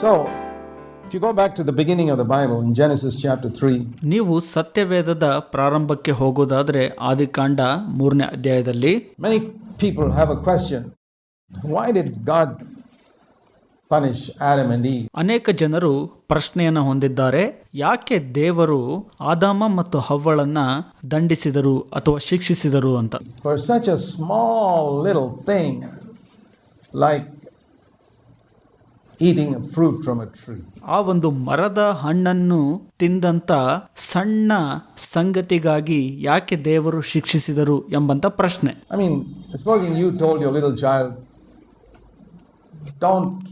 So, if you go back to the beginning of the Bible in Genesis chapter 3, ನೀವು ಸತ್ಯವೇದದ ಪ್ರಾರಂಭಕ್ಕೆ ಹೋಗೋದಾದ್ರೆ ಆದಿಕಾಂಡ ಮೂರನೇ ಅಧ್ಯಾಯದಲ್ಲಿ many people have a question why did God punish Adam and Eve? ಅನೇಕ ಜನರು ಪ್ರಶ್ನೆಯನ್ನು ಹೊಂದಿದ್ದಾರೆ ಯಾಕೆ ದೇವರು ಆದಾಮ ಮತ್ತು ಹವ್ವಳನ್ನ ದಂಡಿಸಿದರು ಅಥವಾ ಶಿಕ್ಷಿಸಿದರು ಅಂತ for such a small little thing like eating a fruit from a tree. ಆ ಒಂದು ಮರದ ಹಣ್ಣನ್ನು ತಿಂದಂತ ಸಣ್ಣ ಸಂಗತಿಗಾಗಿ ಯಾಕೆ ದೇವರು ಶಿಕ್ಷಿಸಿದರು ಎಂಬಂತ ಪ್ರಶ್ನೆ. I mean supposing you told your little child don't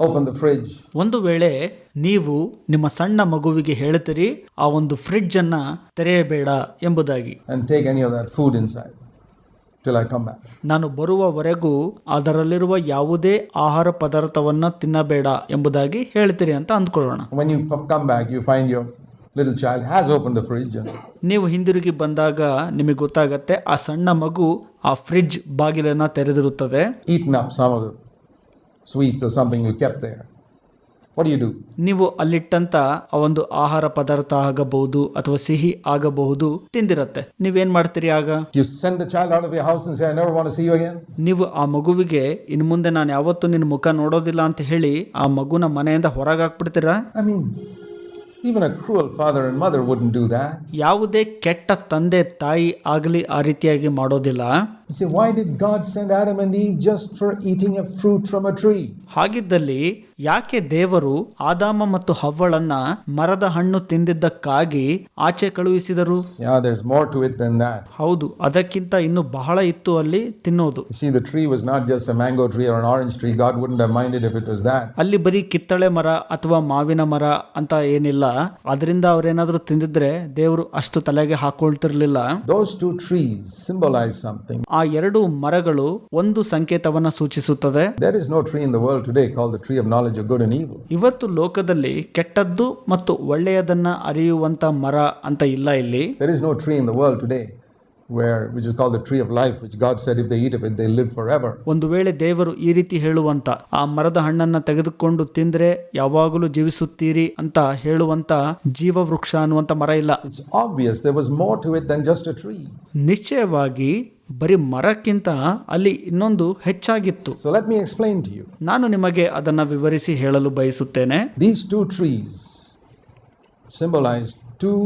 open the fridge. ಒಂದು ವೇಳೆ ನೀವು ನಿಮ್ಮ ಸಣ್ಣ ಮಗುವಿಗೆ ಹೇಳುತ್ತೀರಿ ಆ ಒಂದು ಫ್ರಿಡ್ಜ್ ಅನ್ನು ತೆರೆಯಬೇಡ ಎಂಬುದಾಗಿ. And take any of that food inside. Till I come back. ನಾನು ಬರುವವರೆಗೂ ಅದರಲ್ಲಿರುವ ಯಾವುದೇ ಆಹಾರ ಪದಾರ್ಥವನ್ನ ತಿನ್ನಬೇಡ ಎಂಬುದಾಗಿ ಹೇಳ್ತೀರಿ ಅಂತ ಅಂದ್ಕೊಳ್ಳೋಣ When you f- come back, you find your little child has opened the fridge and ನೀವು ಹಿಂದಿರುಗಿ ಬಂದಾಗ ನಿಮಗೆ ಗೊತ್ತಾಗತ್ತೆ ಆ ಸಣ್ಣ ಮಗು ಆ ಫ್ರಿಡ್ಜ್ ಬಾಗಿಲನ್ನ ತೆರೆದಿರುತ್ತದೆ eaten up some of the sweets or something do? ನೀವು ಅಲ್ಲಿಟ್ಟಂತ ಆ ಒಂದು ಆಹಾರ ಪದಾರ್ಥ ಆಗಬಹುದು ಅಥವಾ ಸಿಹಿ ಆಗಬಹುದು ತಿಂದಿರತ್ತೆ ನೀವೇನ್ ಮಾಡ್ತೀರಿ ಆಗ You send the child out of your house and say, I never want to see you again? ನೀವು ಆ ಮಗುವಿಗೆ ಇನ್ ಮುಂದೆ ನಾನು ಯಾವತ್ತೂ ನಿನ್ನ ಮುಖ ನೋಡೋದಿಲ್ಲ ಅಂತ ಹೇಳಿ ಆ ಮಗುನ ಮನೆಯಿಂದ ಹೊರಗೆ ಹಾಕ್ಬಿಡ್ತೀರಾ I mean, even a cruel father and mother wouldn't do that. ಯಾವುದೇ ಕೆಟ್ಟ ತಂದೆ ತಾಯಿ ಆಗಲಿ ಆ ರೀತಿಯಾಗಿ ಮಾಡೋದಿಲ್ಲ You say, why did God send Adam and Eve just for eating a fruit from a tree? ಹಾಗಿದ್ದಲ್ಲಿ ಯಾಕೆ ದೇವರು ಆದಾಮ ಮತ್ತು ಹವ್ವಳನ್ನ ಮರದ ಹಣ್ಣು ತಿಂದಿದ್ದಕ್ಕಾಗಿ ಆಚೆ ಕಳುಹಿಸಿದರು? ಹೌದು ಅದಕ್ಕಿಂತ ಇನ್ನು ಬಹಳ ಇತ್ತು ಅಲ್ಲಿ ತಿನ್ನೋದು. ಅಲ್ಲಿ ಬರೀ ಕಿತ್ತಳೆ ಮರ ಅಥವಾ ಮಾವಿನ ಮರ ಅಂತ ಏನಿಲ್ಲ. ಅದರಿಂದ ಅವರೇನಾದರೂ ತಿಂದಿದ್ರೆ ದೇವರು ಅಷ್ಟು ತಲೆಗೆ ಹಾಕೊಳ್ತಿರ್ಲಿಲ್ಲ. ಸಮಥಿಂಗ್ ಆ ಎರಡು ಮರಗಳು ಒಂದು ಸಂಕೇತವನ್ನ ಸೂಚಿಸುತ್ತದೆ. There is no tree in the world today called the tree of knowledge of good and evil. ಇವತ್ತು ಲೋಕದಲ್ಲಿ ಕೆಟ್ಟದ್ದು ಮತ್ತು ಒಳ್ಳೆಯದನ್ನ ಅರಿಯುವಂತ ಮರ ಅಂತ ಇಲ್ಲ ಇಲ್ಲಿ There is no tree in the world today where which is called the tree of life, which God said if they eat of it, they live forever. ಒಂದು ವೇಳೆ ದೇವರು ಈ ರೀತಿ ಹೇಳುವಂತ ಆ ಮರದ ಹಣ್ಣನ್ನ ತೆಗೆದುಕೊಂಡು ತಿಂದ್ರೆ ಯಾವಾಗಲೂ ಜೀವಿಸುತ್ತೀರಿ ಅಂತ ಹೇಳುವಂತ ಜೀವವೃಕ್ಷ ಅನ್ನುವಂತ ಮರ ಇಲ್ಲ It's obvious there was more to it than just a tree. ನಿಶ್ಚಯವಾಗಿ ಬರೀ ಮರಕ್ಕಿಂತ ಅಲ್ಲಿ ಇನ್ನೊಂದು ಹೆಚ್ಚಾಗಿತ್ತು So let me explain to you. ನಾನು ನಿಮಗೆ ಅದನ್ನ ವಿವರಿಸಿ ಹೇಳಲು ಬಯಸುತ್ತೇನೆ These two trees symbolize two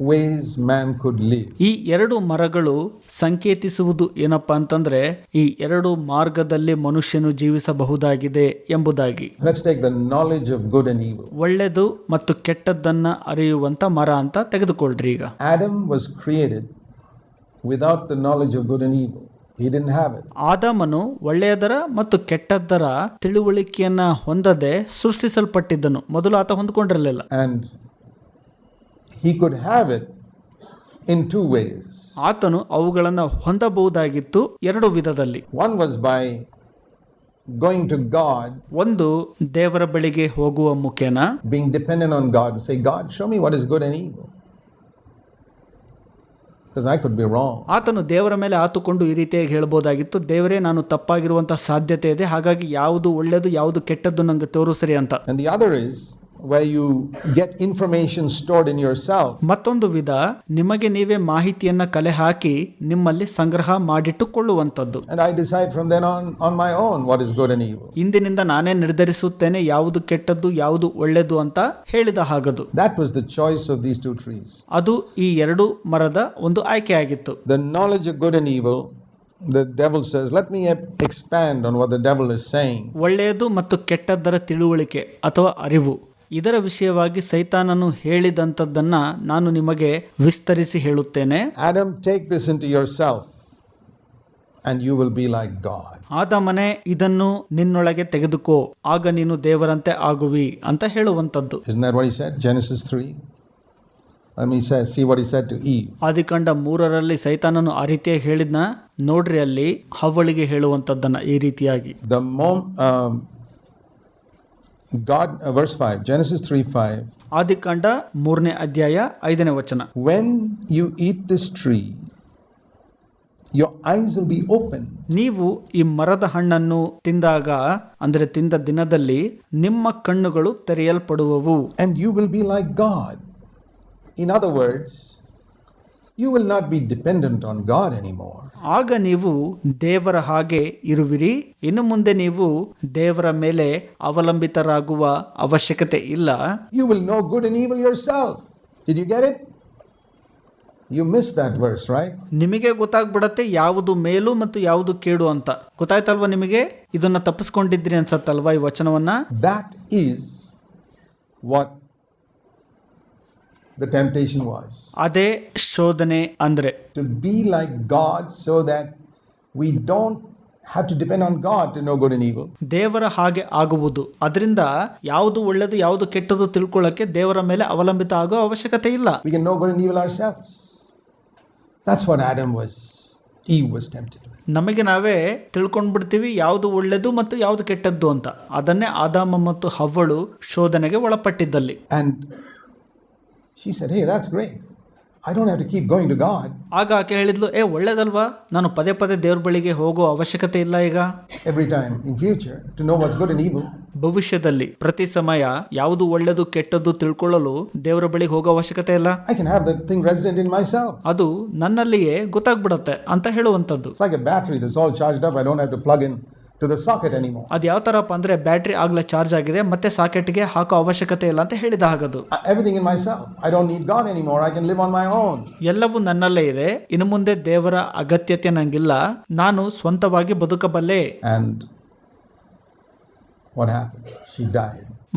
ways man could live. ಈ ಎರಡು ಮರಗಳು ಸಂಕೇತಿಸುವುದು ಏನಪ್ಪಾ ಅಂತಂದ್ರೆ ಈ ಎರಡು ಮಾರ್ಗದಲ್ಲಿ ಮನುಷ್ಯನು ಜೀವಿಸಬಹುದಾಗಿದೆ ಎಂಬುದಾಗಿ Let's take the knowledge of good and evil. ಒಳ್ಳೆಯದು ಮತ್ತು ಕೆಟ್ಟದ್ದನ್ನ ಅರಿಯುವಂತ ಮರ ಅಂತ ತೆಗೆದುಕೊಳ್ಳ್ರಿ ಈಗ Adam was created without the knowledge of good and evil. He didn't have it. ಆದಾಮನು ಒಳ್ಳೆಯದರ ಮತ್ತು ಕೆಟ್ಟದ್ದರ ತಿಳುವಳಿಕೆಯನ್ನ ಹೊಂದದೆ ಸೃಷ್ಟಿಸಲ್ಪಟ್ಟಿದ್ದನು ಮೊದಲು ಆತ ಹೊಂದ್ಕೊಂಡಿರಲಿಲ್ಲ And he could have it in two ways ಆತನು ಅವುಗಳನ್ನು ಹೊಂದಬಹುದಾಗಿತ್ತು ಎರಡು ವಿಧದಲ್ಲಿ. One was by going to God ಒಂದು ದೇವರ ಬಳಿಗೆ ಹೋಗುವ ಮುಖೇನ. Being dependent on God say God show me what is good be ego ಆತನು ದೇವರ ಮೇಲೆ ಆತುಕೊಂಡು ಈ ರೀತಿಯಾಗಿ ಹೇಳ್ಬೋದಾಗಿತ್ತು ದೇವರೇ ನಾನು ತಪ್ಪಾಗಿರುವಂತಹ ಸಾಧ್ಯತೆ ಇದೆ ಹಾಗಾಗಿ ಯಾವುದು ಒಳ್ಳೆಯದು ಯಾವುದು ಕೆಟ್ಟದ್ದು ನಂಗೆ ತೋರಿಸ್ರಿ ಅಂತ. ಅಂದ್ರೆ where you get information stored in yourself ಮತ್ತೊಂದು ವಿಧ ನಿಮಗೆ ನೀವೇ ಮಾಹಿತಿಯನ್ನ ಕಲೆ ಹಾಕಿ ನಿಮ್ಮಲ್ಲಿ ಸಂಗ್ರಹ ಮಾಡಿಟ್ಟುಕೊಳ್ಳುವಂತದ್ದು and I decide from then on on my own what is good and evil. ಇಂದಿನಿಂದ ನಾನೇ ನಿರ್ಧರಿಸುತ್ತೇನೆ ಯಾವುದು ಕೆಟ್ಟದ್ದು ಯಾವುದು ಒಳ್ಳೆಯದು ಅಂತ ಹೇಳಿದ ಹಾಗದು That was the choice of these two trees. ಅದು ಈ ಎರಡು ಮರದ ಒಂದು ಆಯ್ಕೆಯಾಗಿತ್ತು The knowledge of good and evil, the devil says, let me expand on what the devil is saying. ಒಳ್ಳೆಯದು ಮತ್ತು ಕೆಟ್ಟದ್ದರ ತಿಳುವಳಿಕೆ ಅಥವಾ ಅರಿವು ಇದರ ವಿಷಯವಾಗಿ ಸೈತಾನನು ಹೇಳಿದಂಥದ್ದನ್ನ ನಾನು ನಿಮಗೆ ವಿಸ್ತರಿಸಿ ಹೇಳುತ್ತೇನೆ Adam take this into yourself and you will be like God ಆದಮನೆ ಇದನ್ನು ನಿನ್ನೊಳಗೆ ತೆಗೆದುಕೋ ಆಗ ನೀನು ದೇವರಂತೆ ಆಗುವಿ ಅಂತ ಹೇಳುವಂಥದ್ದು Isn't that what he said? Genesis 3. Let me say, see what he said to Eve. ಆದಿಕಾಂಡ ಮೂರರಲ್ಲಿ ಸೈತಾನನು ಆ ರೀತಿಯಾಗಿ ಹೇಳಿದ್ನ ನೋಡ್ರಿ ಅಲ್ಲಿ ಹವಳಿಗೆ ಹೇಳುವಂತದ್ದನ್ನ ಈ ರೀತಿಯಾಗಿ the mom, um, God, uh, verse 5, Genesis 3 5. ಆದಿಕಾಂಡ ಮೂರನೇ ಅಧ್ಯಾಯ ಐದನೇ ವಚನ When you eat this tree, your eyes will be open. ನೀವು ಈ ಮರದ ಹಣ್ಣನ್ನು ತಿಂದಾಗ ಅಂದರೆ ತಿಂದ ದಿನದಲ್ಲಿ ನಿಮ್ಮ ಕಣ್ಣುಗಳು ತೆರೆಯಲ್ಪಡುವವು and you will be like God. In other words, you will not be dependent on God anymore ಆಗ ನೀವು ದೇವರ ಹಾಗೆ ಇರುವಿರಿ. ಇನ್ನು ಮುಂದೆ ನೀವು ದೇವರ ಮೇಲೆ ಅವಲಂಬಿತರಾಗುವ ಅವಶ್ಯಕತೆ ಇಲ್ಲ. You will know good and evil yourself did you get it you miss that words right ನಿಮಗೆ ಗೊತ್ತಾಗ್ಬಿಡತ್ತೆ ಯಾವುದು ಮೇಲು ಮತ್ತು ಯಾವುದು ಕೇಡು ಅಂತ. ಗೊತ್ತಾಯ್ತಲ್ವಾ ನಿಮಗೆ? ಇದನ್ನ ತಪ್ಪಿಸ್ಕೊಂಡಿದ್ರಿ ಅನ್ಸತ್ತಲ್ವಾ ಈ ವಚನವನ್ನ? That is what the temptation was ಅದೇ ಶೋಧನೆ ಅಂದ್ರೆ to be like God so that we don't have to depend on God to know good and evil. ದೇವರ ಹಾಗೆ ಆಗುವುದು ಅದರಿಂದ ಯಾವುದು ಒಳ್ಳೆಯದು ಯಾವುದು ಕೆಟ್ಟದು tilkolakke ದೇವರ ಮೇಲೆ ಅವಲಂಬಿತ ಆಗೋ ಅವಶ್ಯಕತೆ ಇಲ್ಲ We can know good and evil ourselves. That's what Adam was, Eve was tempted with. ನಮಗೆ ನಾವೇ ತಿಳ್ಕೊಂಡ್ಬಿಡ್ತೀವಿ ಯಾವುದು ಒಳ್ಳೆಯದು ಮತ್ತು ಯಾವುದು ಕೆಟ್ಟದ್ದು ಅಂತ ಅದನ್ನೇ ಆದಾಮ ಮತ್ತು ಹವ್ವಳು ಶೋಧನೆಗೆ ಒಳಪಟ್ಟಿದ್ದಲ್ಲಿ And she said hey that's great I don't have to keep going to God ಆಗ ಆಕೆ ಹೇಳಿದ್ಲು ಏ ಒಳ್ಳೇದಲ್ವಾ? ನಾನು ಪದೇ ಪದೇ ದೇವ್ರ ಬಳಿಗೆ ಹೋಗೋ ಅವಶ್ಯಕತೆ ಇಲ್ಲ ಈಗ. Every time in future to know what's good in ಈ ಭವಿಷ್ಯದಲ್ಲಿ ಪ್ರತಿ ಸಮಯ ಯಾವುದು ಒಳ್ಳೆಯದು ಕೆಟ್ಟದ್ದು ತಿಳ್ಕೊಳ್ಳಲು ದೇವರ ಬಳಿಗೆ ಹೋಗೋ ಅವಶ್ಯಕತೆ ಇಲ್ಲ. I can have that thing resident in myself ಅದು ನನ್ನಲ್ಲಿಯೇ ಗೊತ್ತಾಗ್ಬಿಡುತ್ತೆ ಅಂತ ಹೇಳುವಂಥದ್ದು. ಬ್ಯಾಟ್ರಿ ಇದು self charge I don't have to plug into the socket anymore ಅದು ಯಾವ ಥರಪ್ಪ ಅಂದರೆ ಬ್ಯಾಟ್ರಿ ಆಗಲೇ ಚಾರ್ಜ್ ಆಗಿದೆ ಮತ್ತೆ ಸಾಕೆಟ್ಗೆ ಹಾಕೋ ಅವಶ್ಯಕತೆ ಇಲ್ಲ ಅಂತ ಹೇಳಿದ ಹಾಗದು. In my I I can ಎಲ್ಲವೂ ನನ್ನಲ್ಲೇ ಇದೆ. ಇನ್ನು ಮುಂದೆ ದೇವರ ಅಗತ್ಯತೆ ನನಗಿಲ್ಲ ನಾನು ಸ್ವಂತವಾಗಿ ಬದುಕಬಲ್ಲೆ. ಆ್ಯಂಡ್ ವಾಟ್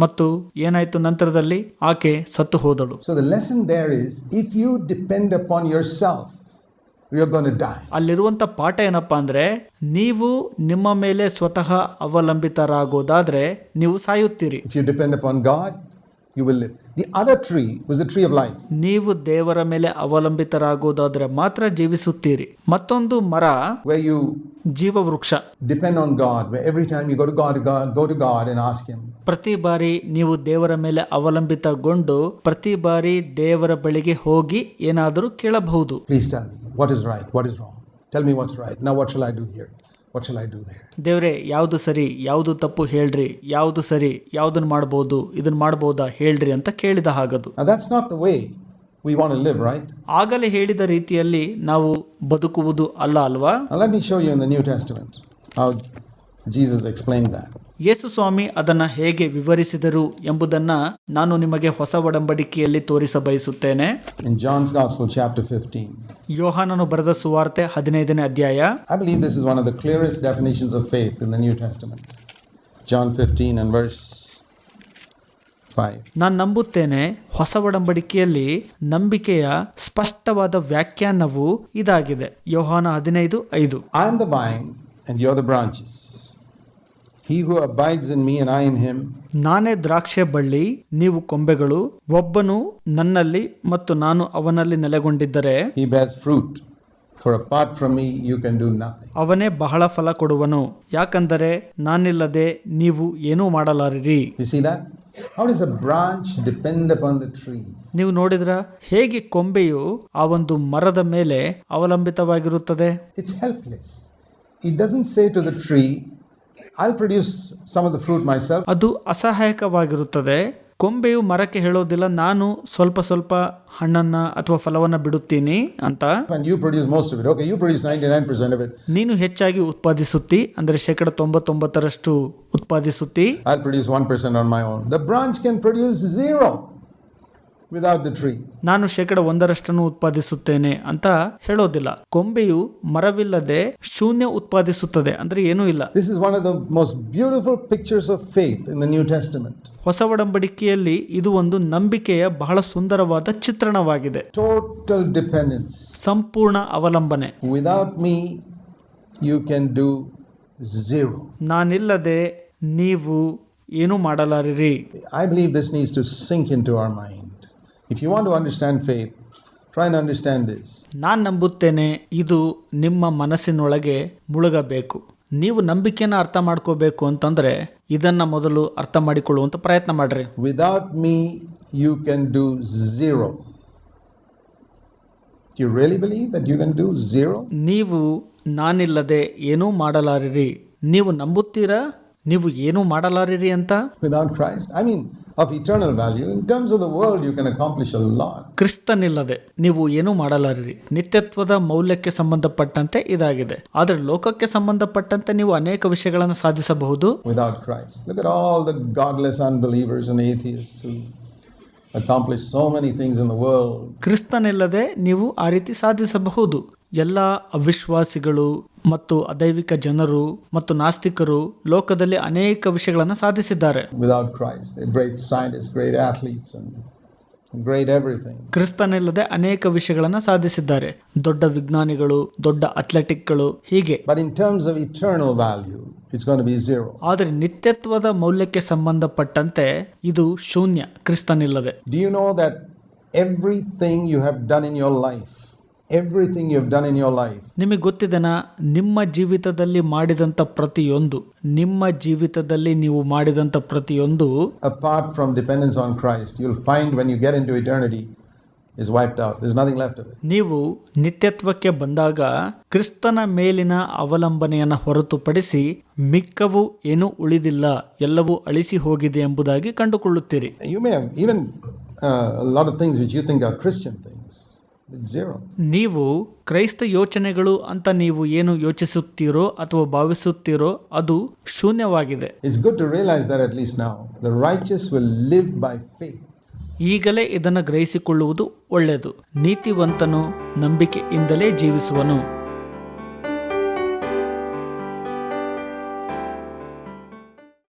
ಮತ್ತು ಏನಾಯಿತು ನಂತರದಲ್ಲಿ? ಆಕೆ ಸತ್ತು ಹೋದಳು. So the lesson there is if you depend upon yourself ಅಲ್ಲಿರುವಂಥ ಪಾಠ ಏನಪ್ಪಾ ಅಂದರೆ ನೀವು ನಿಮ್ಮ ಮೇಲೆ ಸ್ವತಃ ಅವಲಂಬಿತರಾಗೋದಾದ್ರೆ ನೀವು ಸಾಯುತ್ತೀರಿ. If you depend upon God, you will live the other tree was the tree of life ನೀವು ದೇವರ ಮೇಲೆ ಅವಲಂಬಿತರಾಗುವುದಾದರೆ ಮಾತ್ರ ಜೀವಿಸುತ್ತೀರಿ. ಮತ್ತೊಂದು ಮರ ವೇ ಯು ಜೀವ ವೃಕ್ಷ depend on God way every time you go to God God go God and ask him ಪ್ರತಿ ಬಾರಿ ನೀವು ದೇವರ ಮೇಲೆ ಅವಲಂಬಿತಗೊಂಡು ಪ್ರತಿ ಬಾರಿ ದೇವರ ಬಳಿಗೆ ಹೋಗಿ ಏನಾದರೂ ಕೇಳಬಹುದು. Please tell me what is right what is wrong tell me what's right ನಾ what shall I do here What shall I do there? ದೇವರೇ ಯಾವುದು ಸರಿ ಯಾವುದು ತಪ್ಪು ಹೇಳ್ರಿ ಯಾವುದು ಸರಿ ಯಾವುದನ್ನ ಮಾಡ್ಬೋದು ಇದನ್ನ ಮಾಡ್ಬೋದಾ ಹೇಳ್ರಿ ಅಂತ ಕೇಳಿದ ಹಾಗದು. That's not the way we want to live right ಆಗಲೇ ಹೇಳಿದ ರೀತಿಯಲ್ಲಿ ನಾವು ಬದುಕುವುದು ಅಲ್ಲ ಅಲ್ವಾ? Now, let me show you in the New Jesus explain that ಯೇಸು ಸ್ವಾಮಿ ಅದನ್ನು ಹೇಗೆ ವಿವರಿಸಿದರು ಎಂಬುದನ್ನು ನಾನು ನಿಮಗೆ ಹೊಸ ಒಡಂಬಡಿಕೆಯಲ್ಲಿ ತೋರಿಸ ಬಯಸುತ್ತೇನೆ. ಜಾನ್ಸ್ ಗಾಸ್ಪೋ ಚಾಪ್ಟರ್ ಫಿಫ್ಟೀನ್ ಯೋಹಾನನು ಬರೆದ ಸುವಾರ್ತೆ ಹದಿನೈದನೇ ಅಧ್ಯಾಯ. This one the clearest definitions of faith the new testament John fifteen and verse ನಾನು ನಂಬುತ್ತೇನೆ ಹೊಸ ಒಡಂಬಡಿಕೆಯಲ್ಲಿ ನಂಬಿಕೆಯ ಸ್ಪಷ್ಟವಾದ ವ್ಯಾಖ್ಯಾನವು ಇದಾಗಿದೆ. ಯೋಹಾನ ಹದಿನೈದು ಐದು. I am the buying and you the branches he who abides in me and him ನಾನೇ ದ್ರಾಕ್ಷೆ ಬಳ್ಳಿ ನೀವು ಕೊಂಬೆಗಳು ಒಬ್ಬನು ನನ್ನಲ್ಲಿ ಮತ್ತು ನಾನು ಅವನಲ್ಲಿ ನೆಲೆಗೊಂಡಿದ್ದರೆ he bears fruit for apart from me you can do ನ ಅವನೇ ಬಹಳ ಫಲ ಕೊಡುವನು. ಯಾಕಂದರೆ ನಾನಿಲ್ಲದೆ ನೀವು ಏನೂ ಮಾಡಲಾರಿರಿ. How does a branch depend upon the tree? ನೀವು ನೋಡಿದ್ರ? ಹೇಗೆ ಕೊಂಬೆಯು ಆ ಒಂದು ಮರದ ಮೇಲೆ ಅವಲಂಬಿತವಾಗಿರುತ್ತದೆ? It's helpless it doesn't say to tree I produce some of the fruit myself ಅದು ಅಸಹಾಯಕವಾಗಿರುತ್ತದೆ. ಕೊಂಬೆಯು ಮರಕ್ಕೆ ಹೇಳೋದಿಲ್ಲ ನಾನು ಸ್ವಲ್ಪ ಸ್ವಲ್ಪ ಹಣ್ಣನ್ನ ಅಥವಾ ಫಲವನ್ನ ಬಿಡುತ್ತೀನಿ ಅಂತ. You produce most of it okay you produce 99% of it ನೀನು ಹೆಚ್ಚಾಗಿ ಉತ್ಪಾದಿಸುತ್ತಿ ಅಂದ್ರೆ ಶೇಕಡ 99 ರಷ್ಟು ಉತ್ಪಾದಿಸುತ್ತಿ I produce 1% on my own the branch can produce 0 without the tree ನಾನು ಶೇಕಡ ಒಂದರಷ್ಟನ್ನು ಉತ್ಪಾದಿಸುತ್ತೇನೆ ಅಂತ ಹೇಳೋದಿಲ್ಲ. ಕೊಂಬೆಯು ಮರವಿಲ್ಲದೆ ಶೂನ್ಯ ಉತ್ಪಾದಿಸುತ್ತದೆ ಅಂದ್ರೆ ಏನೂ ಇಲ್ಲ. This is one of the most beautiful pictures of faith in the new Testament. ಹೊಸ ಒಡಂಬಡಿಕೆಯಲ್ಲಿ ಇದು ಒಂದು ನಂಬಿಕೆಯ ಬಹಳ ಸುಂದರವಾದ ಚಿತ್ರಣವಾಗಿದೆ. ಟೋಟಲ್ ಡಿಪೆಂಡೆನ್ಸ್ ಸಂಪೂರ್ಣ ಅವಲಂಬನೆ. Without me you can do zero ನಾನಿಲ್ಲದೆ ನೀವು ಏನೂ ಮಾಡಲಾರಿರಿ. I believe this needs to sink into our mind. If you want to understand faith try understand this ನಾನು ನಂಬುತ್ತೇನೆ ಇದು ನಿಮ್ಮ ಮನಸ್ಸಿನೊಳಗೆ ಮುಳುಗಬೇಕು. ನೀವು ನಂಬಿಕೆನ ಅರ್ಥ ಮಾಡ್ಕೋಬೇಕು ಅಂತಂದರೆ ಇದನ್ನು ಮೊದಲು ಅರ್ಥ ಮಾಡಿಕೊಳ್ಳುವಂಥ ಪ್ರಯತ್ನ ಮಾಡಿರಿ. Without me you can do zero you really believe that you can do zero ನೀವು ನಾನಿಲ್ಲದೆ ಏನೂ ಮಾಡಲಾರಿರಿ. ನೀವು ನಂಬುತ್ತೀರಾ? ನೀವು ಏನೂ ಮಾಡಲಾರಿರಿ ಅಂತ? Without Christ I mean of eternal value in terms of the world you can accomplish lot ಕ್ರಿಸ್ತನಿಲ್ಲದೆ ನೀವು ಏನೂ ಮಾಡಲಾರಿರಿ. ನಿತ್ಯತ್ವದ ಮೌಲ್ಯಕ್ಕೆ ಸಂಬಂಧಪಟ್ಟಂತೆ ಇದಾಗಿದೆ. ಆದರೆ ಲೋಕಕ್ಕೆ ಸಂಬಂಧಪಟ್ಟಂತೆ ನೀವು ಅನೇಕ ವಿಷಯಗಳನ್ನು ಸಾಧಿಸಬಹುದು. Without Christ look at all the godless unbelievers and atheist to accomplish so many things in the world ಕ್ರಿಸ್ತನಿಲ್ಲದೆ ನೀವು ಆ ರೀತಿ ಸಾಧಿಸಬಹುದು. ಎಲ್ಲ ಅವಿಶ್ವಾಸಿಗಳು ಮತ್ತು ಅದೈವಿಕ ಜನರು ಮತ್ತು ನಾಸ್ತಿಕರು ಲೋಕದಲ್ಲಿ ಅನೇಕ ವಿಷಯಗಳನ್ನು ಸಾಧಿಸಿದ್ದಾರೆ. ಕ್ರಿಸ್ತನಿಲ್ಲದೆ ಅನೇಕ ವಿಷಯಗಳನ್ನು ಸಾಧಿಸಿದ್ದಾರೆ. ದೊಡ್ಡ ವಿಜ್ಞಾನಿಗಳು ದೊಡ್ಡ ಅಥ್ಲೆಟಿಕ್ಗಳು ಹೀಗೆ. ಆದರೆ ನಿತ್ಯತ್ವದ ಮೌಲ್ಯಕ್ಕೆ ಸಂಬಂಧಪಟ್ಟಂತೆ ಇದು ಶೂನ್ಯ ಕ್ರಿಸ್ತನಿಲ್ಲದೆ. Do you know that everything you have done in your life done you done in everything life done in your life, ನಿಮಗೆ ಗೊತ್ತಿದೆನಾ ನಿಮ್ಮ ಜೀವಿತದಲ್ಲಿ ಮಾಡಿದಂಥ ಪ್ರತಿಯೊಂದು ನಿಮ್ಮ ಜೀವಿತದಲ್ಲಿ ನೀವು ಮಾಡಿದಂಥ ಪ್ರತಿಯೊಂದು apart from dependence on Christ, you'll find when you get into eternity, is wiped out. There's nothing left of it. ನೀವು ನಿತ್ಯತ್ವಕ್ಕೆ ಬಂದಾಗ ಕ್ರಿಸ್ತನ ಮೇಲಿನ ಅವಲಂಬನೆಯನ್ನು ಹೊರತುಪಡಿಸಿ ಮಿಕ್ಕವು ಏನೂ ಉಳಿದಿಲ್ಲ ಎಲ್ಲವೂ ಅಳಿಸಿ ಹೋಗಿದೆ ಎಂಬುದಾಗಿ ಕಂಡುಕೊಳ್ಳುತ್ತೀರಿ You may have even uh, a lot of things which you think ನೀವು ಕ್ರೈಸ್ತ ಯೋಚನೆಗಳು ಅಂತ ನೀವು ಏನು ಯೋಚಿಸುತ್ತೀರೋ ಅಥವಾ ಭಾವಿಸುತ್ತೀರೋ ಅದು ಶೂನ್ಯವಾಗಿದೆ. ಈಗಲೇ ಇದನ್ನು ಗ್ರಹಿಸಿಕೊಳ್ಳುವುದು ಒಳ್ಳೆಯದು. ನೀತಿವಂತನು ನಂಬಿಕೆಯಿಂದಲೇ ಜೀವಿಸುವನು.